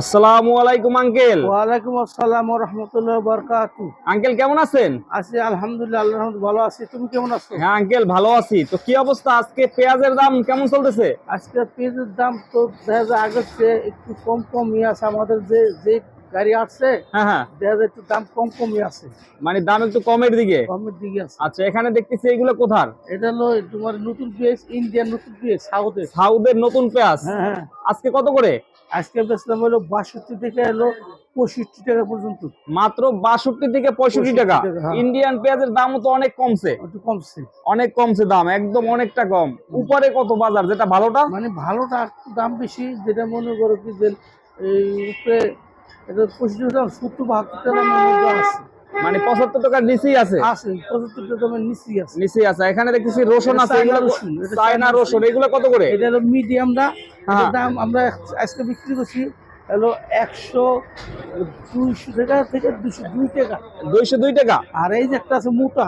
আসসালামু আলাইকুম আঙ্কেল। ওয়ালাইকুম আসসালাম রহমতুল্লাহ বরকাতু। আঙ্কেল কেমন আছেন? আছি আলহামদুলিল্লাহ আল্লাহ রহমত ভালো আছি। তুমি কেমন আছো? হ্যাঁ আঙ্কেল ভালো আছি। তো কি অবস্থা আজকে? পেঁয়াজের দাম কেমন চলতেছে? আজকে পেঁয়াজের দাম তো দেখা যায় আগের চেয়ে একটু কম কমই আছে। আমাদের যে যে গাড়ি আসছে হ্যাঁ হ্যাঁ। দেখা যায় একটু দাম কম কমই আছে। মানে দাম একটু কমের দিকে? কমের দিকে আছে। আচ্ছা এখানে দেখতেছি এগুলো কোথার? এটা হলো তোমার নতুন পেঁয়াজ ইন্ডিয়ান নতুন পেঁয়াজ সাউথের। সাউদের নতুন পেঁয়াজ? হ্যাঁ হ্যাঁ। আজকে কত করে? আজকে বেচলাম হলো বাষট্টি থেকে এলো পঁয়ষট্টি টাকা পর্যন্ত। মাত্র বাষট্টি থেকে পঁয়ষট্টি টাকা। টাকা, হ্যাঁ। ইন্ডিয়ান পেঁয়াজের দামও তো অনেক কমছে। একটু কমছে। অনেক কমছে দাম একদম অনেকটা কম। উপরে কত বাজার? যেটা ভালোটা? মানে ভালোটা দাম বেশি যেটা মনে করো কি যে এই উপরে এটা পঁচিশ দাম সত্তর বাহাত্তর টাকা মধ্যে আছে। মানে পঁচাত্তর টাকার নিচেই আছে? আছে পঁচাত্তর টাকা নিচেই আছে। নিচেই আছে। এখানে দেখতেছি রসুন আছে এগুলো চায়না চায়না রসুন এগুলো কত করে? এটা হলো মিডিয়ামটা। দাম আমরা আজকে বিক্রি করছি হলো একশো দুইশো টাকা থেকে দুশো দুই টাকা। দুইশো দুই টাকা? আর এই যে একটা আছে মোটা।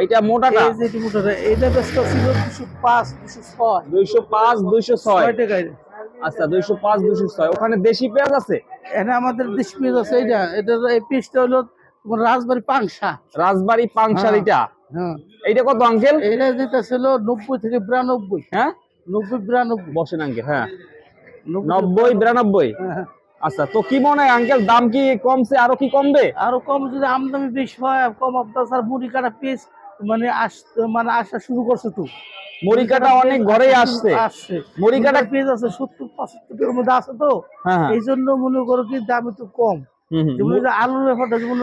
এইটা মোটাটা? এই যে মোটাটা এইটা ব্যস্ত ছিল দুশো পাঁচ দুশো ছয়। দুইশো পাঁচ দুইশো ছয়। টাকা। আচ্ছা দুইশো পাঁচ দুইশো ছয়। ওখানে দেশি পেঁয়াজ আছে? এখানে আমাদের দেশ পেঁয়াজ আছে এইটা এটা এই পিসটা হলো তোমার রাজবাড়ি পাংশা। রাজবাড়ি পাংশারিটা হ্যাঁ এইটা কত আঙ্কেল? এটা যেটা ছিল নব্বই থেকে বিরানব্বই। হ্যাঁ? নব্বই বিরানব্বই। বসেন আঙ্কেল হ্যাঁ। নব্বই নব্বই বিরানব্বই? হ্যাঁ, হ্যাঁ। আচ্ছা তো কি মনে হয় আঙ্কেল দাম কি কমছে আরও কি কমবে? আরও কম যদি আমদানি বেশি হয় কম আপনার স্যার মুড়ি কাটা পিস মানে আস মানে আসা শুরু করছে তো। মুড়ি কাটা অনেক ঘরে আসছে। মরিকাটা পেজ আছে সত্তর পঁচাত্তর মধ্যে আছে তো। হ্যাঁ হ্যাঁ। এই জন্য মনে করো কি দাম একটু কম। আলুর ব্যাপারটা যেমন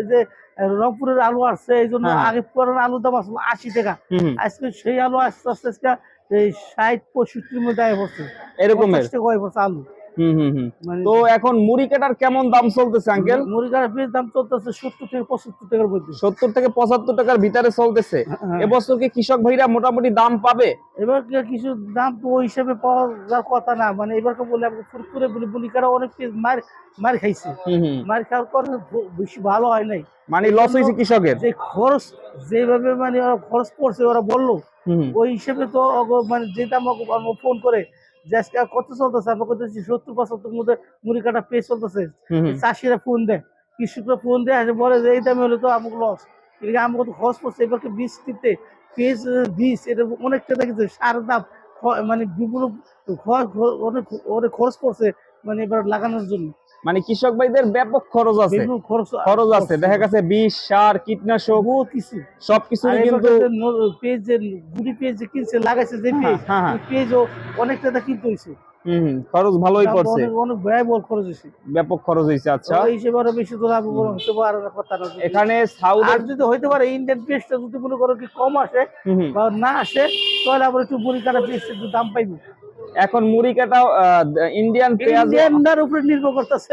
এই যে রংপুরের আলু আসছে এই জন্য হ্যাঁ। আগে পুরানো আলুর দাম আসলো আশি টাকা। আজকে সেই আলু আস্তে আস্তে আজকে এই ষাট পঁয়ষট্টির মধ্যে আয় পড়ছে এরকম আলু। তো এখন মুড়ি কাটার কেমন দাম চলতেছে আঙ্কেল? মুড়ি কাটার পিস দাম চলতেছে সত্তর থেকে পঁচাত্তর টাকার মধ্যে। সত্তর থেকে পঁচাত্তর টাকার ভিতরে চলতেছে। হ্যাঁ। এবছর কি কৃষক ভাইরা মোটামুটি দাম পাবে? এবার কিছু দাম তো ওই হিসেবে কথা না। মানে এবারকে বলে আমাকে বলিকারা অনেক পিস মার মার খাইছে। মার খাওয়ার পর বেশি ভালো হয় নাই। মানে লস হয়েছে কৃষকের? যে খরচ যেভাবে মানে ওরা খরচ পড়ছে ওরা বলল। ওই হিসেবে তো মানে যে দাম ফোন করে যে কত চলতেছে? আমরা করতেছি সত্তর পঁচাত্তর মধ্যে মুড়ি কাটা পেয়ে চলতেছে। চাষিরা ফোন দেয় কৃষকরা ফোন দেয় আসে বলে যে এই দামে হলে তো আমাকে লস এদিকে আমাকে তো খরচ পড়ছে এবারকে বীজ দিতে পেঁয়াজ বীজ এটা অনেকটা দেখেছে সার দাম মানে বিপুল অনেক অনেক খরচ পড়ছে মানে এবার লাগানোর জন্য। মানে কৃষক ভাইদের ব্যাপক খরচ আছে। খরচ আছে। দেখা গেছে বিষ সার কীটনাশক কিছু। সবকিছু কিন্তু পেঁয়াজ গুড়ি পেঁয়াজ কিনছে লাগাইছে যে পেঁয়াজ হ্যাঁ, হ্যাঁ। পেঁয়াজও অনেক টাকা কিনতে হয়েছে হুম হুম, খরচ ভালোই পড়ছে। অনেক ব্যয়বহুল খরচ হয়েছে ব্যাপক খরচ হয়েছে আচ্ছা। হিসেবে আরও বেশি তো লাভ হতে পারে কথা না। এখানে আর যদি হইতে পারে ইন্ডিয়ান পেস্টটা যদি মনে করো কি কম আসে। বা না আসে তাহলে আবার একটু মুড়ি কাটা দাম পাইবো। এখন মুড়ি কাটা ইন্ডিয়ান পেঁয়াজ উপরে নির্ভর করতেছে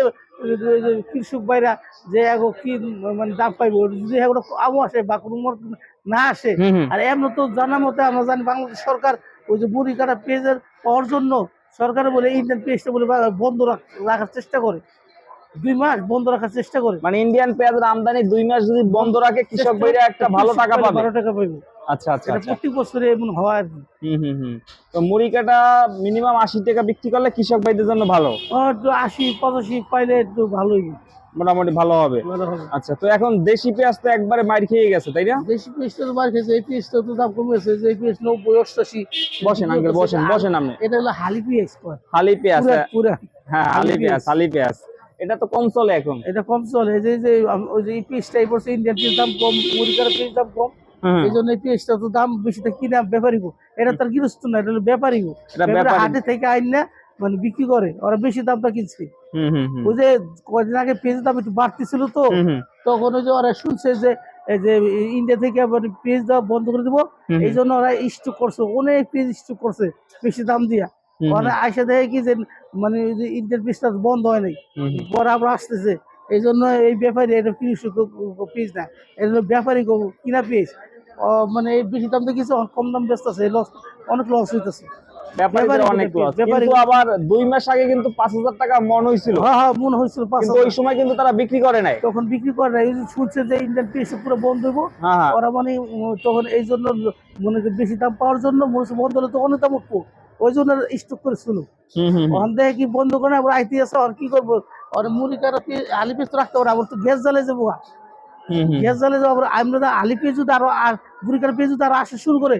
কৃষক ভাইরা যে এগো কি মানে দাম পাইবো যদি এগুলো আমও আসে বা কোনো না আসে। আর এমন তো জানা মতে আমরা জানি বাংলাদেশ সরকার ওই যে মুড়ি কাটা পেঁয়াজের পাওয়ার জন্য সরকার বলে ইন্ডিয়ান পেস্টটা বলে বন্ধ রাখ- রাখার চেষ্টা করে। দুই মাস বন্ধ রাখার চেষ্টা করে। মানে ইন্ডিয়ান পেঁয়াজের আমদানি দুই মাস যদি বন্ধ রাখে কৃষক ভাইরা একটা ভালো টাকা পাবে। ভালো টাকা পাবে আচ্ছা আচ্ছা আচ্ছা। প্রতি বছরে এমন হয়। হুম হুম হুম। তো মুড়ি কাটা মিনিমাম আশি টাকা বিক্রি করলে কৃষক ভাইদের জন্য ভালো? আশি পঁচাশি পাইলে একটু ভালোই। মোটামুটি ভালো হবে। আচ্ছা তো এখন দেশি পেঁয়াজ তো একবারে মার খেয়ে গেছে তাই না? দেশি পেঁয়াজটা তো বার খেয়েছে এই পেঁয়াজটা তো দাম কমেছে যে পেঁয়াজ নব্বই অষ্টাশি বসেন আঙ্কেল বসেন বসেন আপনি। এটা হলো হালি পেঁয়াজ খালি পেঁয়াজ পুরা হ্যাঁ। হ্যাঁ হালি পেঁয়াজ। আলি পেঁয়াজ। এটা তো কম চলে এখন। এটা কম চলে যে যে ওই যে এই বছর ইন্ডিয়ান পেঁয়াজ দাম কম মুড়িকার পেঁয়াজ দাম কম। এই জন্য এই পেঁয়াজটা তো দাম বেশি কিনা ব্যাপারী এটা তার গৃহস্থ না এটা হলো ব্যাপারী। হাটে থেকে আইন না মানে বিক্রি করে ওরা বেশি দামটা কিনছে। ওই যে কয়েকদিন আগে পেঁয়াজের দাম একটু বাড়তেছিল তো তখন ওই যে ওরা শুনছে যে এই যে ইন্ডিয়া থেকে পেঁয়াজ দেওয়া বন্ধ করে দিব এই জন্য ওরা স্টক করছে অনেক পেঁয়াজ স্টক করছে বেশি দাম দিয়া। ওরা আইসা দেখে কি যে মানে ইন্ডিয়ান পেঁয়াজটা বন্ধ হয় নাই। পরে আবার আসতেছে। এই জন্য এই ব্যাপারী এটা কৃষক পেঁয়াজ না। এটা হলো ব্যাপারী কিনা ও মানে এই বেশি দাম তো কিছু কম দাম ব্যস্ত আছে লস অনেক লস হইতেছে। ব্যাপারীদের অনেক লস কিন্তু আবার দুই মাস আগে কিন্তু পাঁচ হাজার টাকা মন হয়েছিল হ্যাঁ হ্যাঁ মনে হয়েছিল পাঁচ কিন্তু ওই হাজার। সময় কিন্তু তারা বিক্রি করে নাই। তখন বিক্রি করে না এই যে শুনছে যে ইন্ডিয়ান পেঁয়াজ পুরো বন্ধ হইব হ্যাঁ ওরা মানে তখন এই জন্য মনে বেশি দাম পাওয়ার জন্য মনে হচ্ছে বন্ধ হলে তো অনেক দাম উঠবো। ওই জন্য স্টক হুম হুম। ওখান থেকে কি বন্ধ করে আবার আইতে আর কি করব? রাখতে পারব আবার তো গ্যাস জ্বালে যাব হুম হুম। গ্যাস জ্বালে যাব আমরা আলি পেঁয়াজ যদি আরও আর মুড়ি কাটা পেঁয়াজ যদি আরও আসা শুরু করে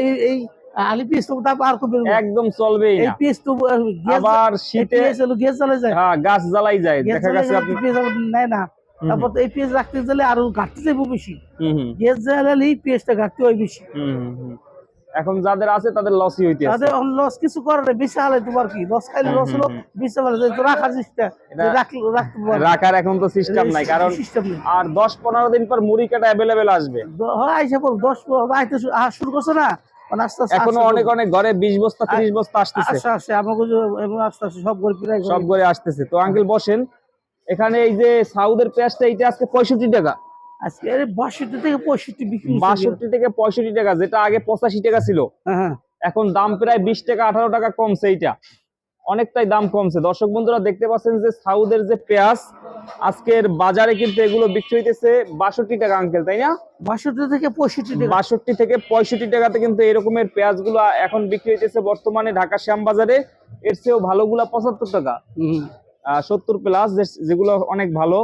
এই এই আলি পেঁয়াজ তো দাম আর কমবে একদম চলবেই এই পেঁয়াজ তো আবার শীতে গ্যাস জ্বালে যায় হ্যাঁ গাছ জ্বালাই যায় দেখা গেছে আপনি তো পেঁয়াজ নেয় না তারপর এই পেঁয়াজ রাখতে গেলে আরও ঘাটতি যাব বেশি গ্যাস জ্বালালে এই পেঁয়াজটা ঘাটতি হয় বেশি। এখন যাদের আছে তাদের লসই হইতে আছে তাদের লস কিছু করে না বেশি তোমার কি? লস খাইলে লস হলো বেশি ভালো তো রাখার পারবে। রাখার এখন তো সিস্টেম নাই কারণ আর দশ পনেরো দিন পর মুড়ি কাটা অ্যাভেলেবেল আসবে। হয় আইসা পড়ো দশ পনেরো আইতে শু- শুরু করছ না? মানে আস্তে আস্তে এখনও অনেক অনেক ঘরে বিশ বস্তা ত্রিশ বস্তা আসতেছে। আস্তে আস্তে আমাকে যে- এবং আস্তে আস্তে সব করে প্রায় সব ঘরে আসতেছে। তো আঙ্কেল বসেন এখানে এই যে সাউদের পেঁয়াজটা এইটা আজকে পঁয়ষট্টি টাকা। আজকে? বাষট্টি থেকে পঁয়ষট্টি বিক্রি বাষট্টি থেকে পঁয়ষট্টি টাকা যেটা আগে পঁচাশি টাকা ছিল। হ্যাঁ হ্যাঁ। এখন দাম প্রায় বিশ টাকা আঠারো টাকা কমছে এইটা। অনেকটাই দাম কমছে। দর্শক বন্ধুরা দেখতে পাচ্ছেন যে সাউদের যে পেঁয়াজ আজকের বাজারে কিন্তু এগুলো বিক্রি হইতেছে বাষট্টি টাকা আঙ্কেল তাই না? বাষট্টি থেকে পঁয়ষট্টি টাকা। বাষট্টি থেকে পঁয়ষট্টি টাকাতে কিন্তু এরকমের পেঁয়াজ পেঁয়াজগুলো এখন বিক্রি হইতেছে বর্তমানে ঢাকা শ্যামবাজারে। এর চেয়েও ভালোগুলা পঁচাত্তর টাকা। সত্তর প্লাস যেগুলো অনেক ভালো।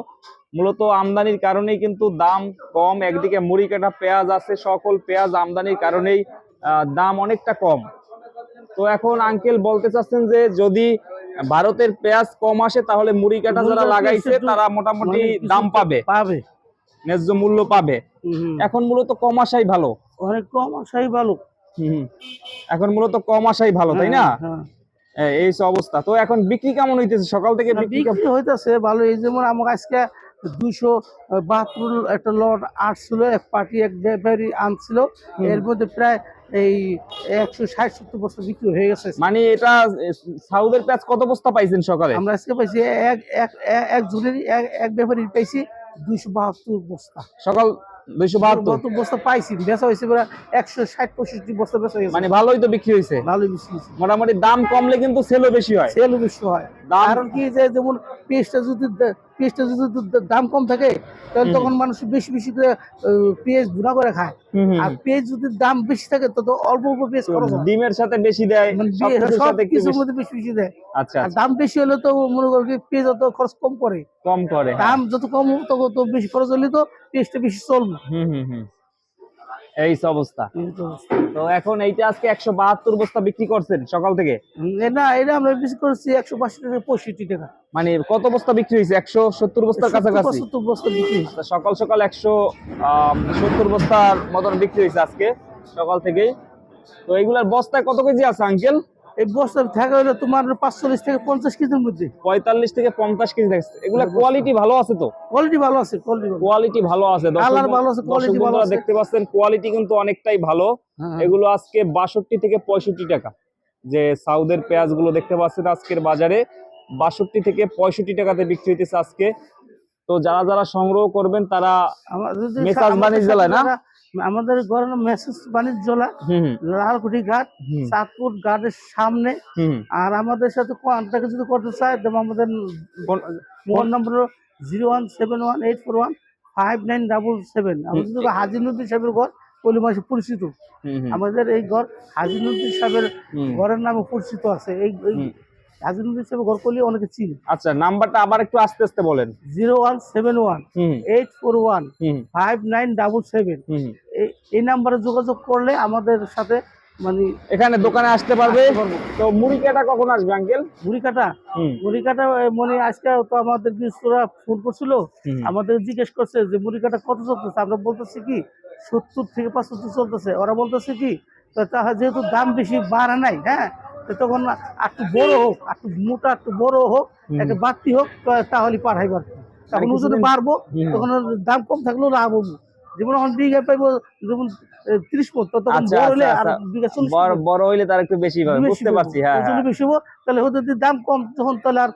মূলত আমদানির কারণেই কিন্তু দাম কম একদিকে মুড়ি কাটা পেঁয়াজ আছে সকল পেঁয়াজ আমদানির কারণেই দাম অনেকটা কম। তো এখন আঙ্কেল বলতে চাচ্ছেন যে যদি ভারতের পেঁয়াজ কম আসে তাহলে মুড়ি কাটা যারা লাগাইছে তারা মোটামুটি মানে দাম পাবে। পাবে। ন্যায্য মূল্য পাবে। এখন মূলত কম আসাই ভালো। অনেক কম আসাই ভালো। এখন মূলত কম আসাই ভালো তাই না? হ্যাঁ, এই হচ্ছে অবস্থা। তো এখন বিক্রি কেমন হইতেছে? সকাল থেকে হ্যাঁ। বিক্রি হইতেছে ভালো। এই যেমন আমাকে আজকে দুইশো বাহাত্তর একটা লট আসছিল এক পার্টি এক ব্যাপারী আনছিল। এর মধ্যে প্রায় এই একশো ষাট সত্তর বস্তা বিক্রি হয়ে গেছে। মানে এটা সাউদের পেঁয়াজ কত বস্তা পাইছেন সকালে? আমরা আজকে পাইছি এক এক এক- এক জনেরই এক ব্যাপারী পাইছি দুইশো বাহাত্তর বস্তা। সকাল দুইশো বাহাত্তর? বাহাত্তর বস্তা পাইছি বেচা হয়েছে প্রায় একশো ষাট পঁয়ষট্টি বস্তা বেচা হয়েছে। মানে ভালোই তো বিক্রি হয়েছে। ভালো বেশি হয়েছে। মোটামুটি দাম কমলে কিন্তু সেলও বেশি হয়। সেলও বেশি হয়। কারণ কি যে যেমন পেঁয়াজটা যদি পেঁয়াজটা যদি দাম কম থাকে তাহলে তখন মানুষ বেশি বেশি করে পেঁয়াজ ভুনা করে খায়। আর পেঁয়াজ যদি দাম বেশি থাকে তত অল্প অল্প পেঁয়াজ খরচ ডিমের সাথে বেশি দেয় মানে সব কিছুর মধ্যে বেশি বেশি দেয়। আচ্ছা আচ্ছা, দাম বেশি হলে তো মনে করো কি পেঁয়াজ অত খরচ কম করে। কম করে হ্যাঁ। দাম যত কম হবে তত বেশি খরচ হলে তো পেঁয়াজটা বেশি চলবে। হুম হুম হুম। এই অবস্থা। তো এখন এইটা আজকে একশো বাহাত্তর বস্তা বিক্রি করছেন সকাল থেকে? না এটা আমরা বিক্রি করছি একশো বাষট্টি টাকা পঁয়ষট্টি টাকা। মানে কত বস্তা বিক্রি হয়েছে? একশো সত্তর বস্তার কাছাকাছি। সত্তর বস্তা বিক্রি হয়েছে। সকাল সকাল একশো সত্তর বস্তার মতন বিক্রি হয়েছে আজকে সকাল থেকেই। তো এইগুলার বস্তায় কত কেজি আছে আঙ্কেল? এই বস্তা থাকা হলো তোমার পাঁচচল্লিশ থেকে পঞ্চাশ কেজির মধ্যে। পঁয়তাল্লিশ থেকে পঞ্চাশ কেজি থাকছে এগুলা কোয়ালিটি ভালো আছে তো? কোয়ালিটি ভালো আছে কোয়ালিটি ভালো। আছে বন্ধু- ভালো আছে, quality ভালো আছে। দেখতে পাচ্ছেন কোয়ালিটি কিন্তু অনেকটাই ভালো। হ্যাঁ। এগুলো আজকে বাষট্টি থেকে পঁয়ষট্টি টাকা। যে সাউদের পেঁয়াজগুলো দেখতে পাচ্ছেন আজকের বাজারে বাষট্টি থেকে পঁয়ষট্টি টাকাতে বিক্রি হইতেছে আজকে। তো যারা যারা সংগ্রহ করবেন তারা মেসাজ বাণিজ্য না? আমাদের ঘরের মেসেজ বাণিজ্য লালকুঠি ঘাট চাঁদপুর ঘাটের সামনে। আর আমাদের সাথে কন্ট্যাক্ট যদি করতে চায় তবে আমাদের phone number zero one seven one eight four one five nine double seven. আমাদের যদি হাজিনুদ্দিন সাহেবের ঘর পল্লী মাসে পরিচিত। আমাদের এই ঘর হাজিনুদ্দিন সাহেবের ঘরের নামে পরিচিত আছে। এই করলে অনেকে চিনি। আচ্ছা নাম্বারটা আবার একটু আস্তে আস্তে বলেন। Zero one seven one eight four one five nine double seven. এই- নাম্বারে যোগাযোগ করলে আমাদের সাথে মানে এখানে দোকানে আসতে পারবে। তো মুড়ি কাটা কখন আসবে আঙ্কেল? মুড়ি কাটা হুম। মুড়ি কাটা এ, মানে আজকে তো আমাদের গৃহস্থরা ফোন করছিল। আমাদের জিজ্ঞেস করছে যে মুড়ি কাটা কত চলতেছে? আমরা বলতেছি কি সত্তর থেকে পঁচাত্তর চলতেছে। ওরা বলতেছে কি যেহেতু দাম বেশি বাড়া নাই হ্যাঁ? তখন একটু বড় হোক একটু মোটা একটু বড় হোক। একটা বাড়তি হোক তাহলে পাঠাই পারব তখন ও যদি কিছুদিন- বাড়বো তখন দাম কম থাকলেও লাভ হব। যেমন এখন বিঘা পাইবো যেমন ত্রিশ তখন আচ্ছা, বড় হলে আচ্ছা, আর আচ্ছা। বিঘা চল্লিশ বড় হইলে তার একটু বেশি বুঝতে পারছি হ্যাঁ হ্যাঁ। বেশি হব, তাহলে দাম কম তখন তাহলে আর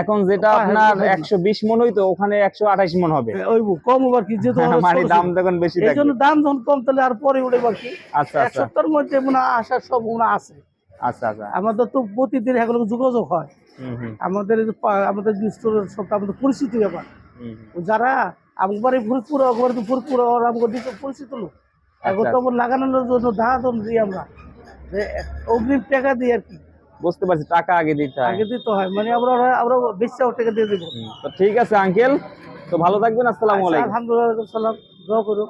এখন যেটা আপনার একশো বিশ মন হইতো ওখানে একশো আঠাশ মন হবে। কম কি যেহেতু মানে দাম। তখন বেশি এই জন্য দাম যখন কম তাহলে আর পরে উঠে বার কি আচ্ছা। এক সপ্তাহের মধ্যে মনে হয় আসার সম্ভাবনা আছে। আচ্ছা আচ্ছা। আমাদের তো প্রতিদিন এগুলো যোগাযোগ হয়। আমাদের আমাদের স্টোরের সব আমাদের পরিচিত ব্যাপার। যারা একবার ভরপুর একবার ওরা আমাকে দিতে পরিচিত লোক। এখন তো আচ্ছা। লাগানোর জন্য দাঁড়া দিই আমরা। অগ্রিম টাকা দিই আর কি। বুঝতে পারছি টাকা আগে দিতে হয়। আগে দিতে হয় মানে আমরা আমরা বেশি টাকা দিয়ে দেবো। তো ঠিক আছে আঙ্কেল। তো ভালো থাকবেন আসসালামু আলাইকুম। আলহামদুলিল্লাহ সালাম। দোয়া করো